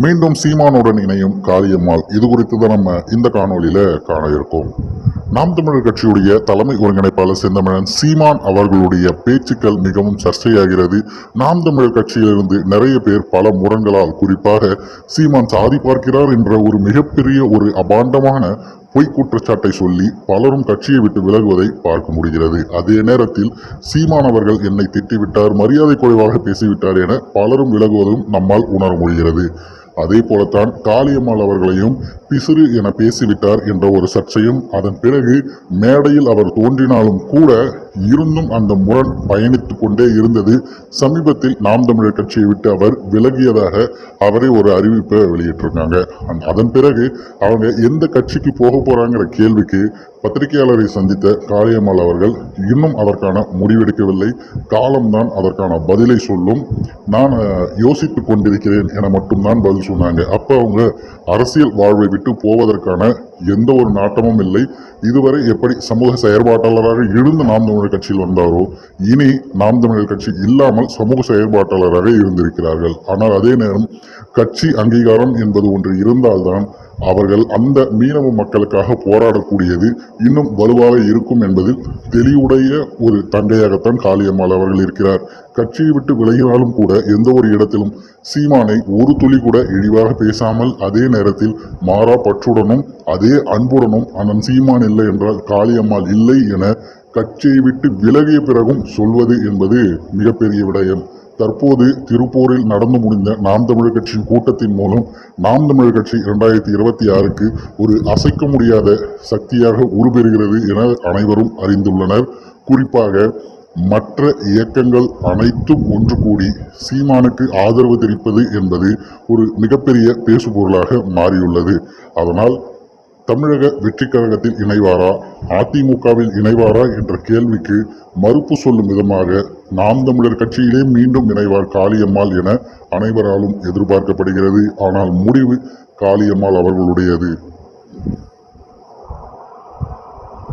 மீண்டும் சீமானுடன் இணையும் காளியம்மாள். இது குறித்து தான் நம்ம இந்த காணொளியில காண இருக்கோம். நாம் தமிழர் கட்சியுடைய தலைமை ஒருங்கிணைப்பாளர் செந்தமிழன் சீமான் அவர்களுடைய பேச்சுக்கள் மிகவும் சர்ச்சையாகிறது. நாம் தமிழர் கட்சியிலிருந்து நிறைய பேர் பல முரங்களால் குறிப்பாக சீமான் சாதி பார்க்கிறார் என்ற ஒரு மிகப்பெரிய ஒரு அபாண்டமான பொய் குற்றச்சாட்டை சொல்லி பலரும் கட்சியை விட்டு விலகுவதை பார்க்க முடிகிறது. அதே நேரத்தில் சீமான் அவர்கள் என்னை திட்டிவிட்டார் மரியாதை குறைவாக பேசிவிட்டார் என பலரும் விலகுவதும் நம்மால் உணர முடிகிறது. அதே போலத்தான் காளியம்மாள் அவர்களையும் பிசிறு என பேசிவிட்டார் என்ற ஒரு சர்ச்சையும் அதன் பிறகு மேடையில் அவர் தோன்றினாலும் கூட இருந்தும் அந்த முரண் பயணித்துக் கொண்டே இருந்தது. சமீபத்தில் நாம் தமிழர் கட்சியை விட்டு அவர் விலகியதாக அவரே ஒரு அறிவிப்பை வெளியிட்டிருக்காங்க. அதன் பிறகு அவங்க எந்த கட்சிக்கு போக போறாங்கிற கேள்விக்கு பத்திரிகையாளரை சந்தித்த காளியம்மாள் அவர்கள் இன்னும் அதற்கான முடிவெடுக்கவில்லை. காலம்தான் அதற்கான பதிலை சொல்லும். நான் யோசித்து கொண்டிருக்கிறேன் என மட்டும்தான் பதில் சொன்னாங்க. அப்போ அவங்க அரசியல் வாழ்வை விட்டு போவதற்கான எந்த ஒரு நாட்டமும் இல்லை. இதுவரை எப்படி சமூக செயற்பாட்டாளராக இருந்து நாம் தமிழர் கட்சியில் வந்தாரோ இனி நாம் தமிழர் கட்சி இல்லாமல் சமூக செயற்பாட்டாளராக இருந்திருக்கிறார்கள். ஆனால் அதே நேரம் கட்சி அங்கீகாரம் என்பது ஒன்று இருந்தால்தான் அவர்கள் அந்த மீனவ மக்களுக்காக போராடக்கூடியது இன்னும் வலுவாக இருக்கும் என்பதில் தெளிவுடைய ஒரு தங்கையாகத்தான் காளியம்மாள் அவர்கள் இருக்கிறார். கட்சியை விட்டு விலகினாலும் கூட எந்த ஒரு இடத்திலும் சீமானை ஒரு துளி கூட இழிவாக பேசாமல் அதே நேரத்தில் மாறா பற்றுடனும் அதே அன்புடனும் அண்ணன் சீமான் இல்லை என்றால் காளியம்மாள் இல்லை என கட்சியை விட்டு விலகிய பிறகும் சொல்வது என்பது மிகப்பெரிய விடயம். தற்போது திருப்பூரில் நடந்து முடிந்த நாம் தமிழர் கட்சியின் கூட்டத்தின் மூலம் நாம் தமிழர் கட்சி இரண்டாயிரத்தி இருபத்தி ஆறுக்கு ஒரு அசைக்க முடியாத சக்தியாக உருபெறுகிறது என அனைவரும் அறிந்துள்ளனர். குறிப்பாக மற்ற இயக்கங்கள் அனைத்தும் ஒன்று கூடி சீமானுக்கு ஆதரவு தெரிவிப்பது என்பது ஒரு மிகப்பெரிய பேசுபொருளாக மாறியுள்ளது. அதனால் தமிழக வெற்றி கழகத்தில் இணைவாரா? அதிமுகவில் இணைவாரா என்ற கேள்விக்கு மறுப்பு சொல்லும் விதமாக நாம் தமிழர் கட்சியிலே மீண்டும் இணைவார் காளியம்மாள் என அனைவராலும் எதிர்பார்க்கப்படுகிறது. ஆனால் முடிவு காளியம்மாள் அவர்களுடையது.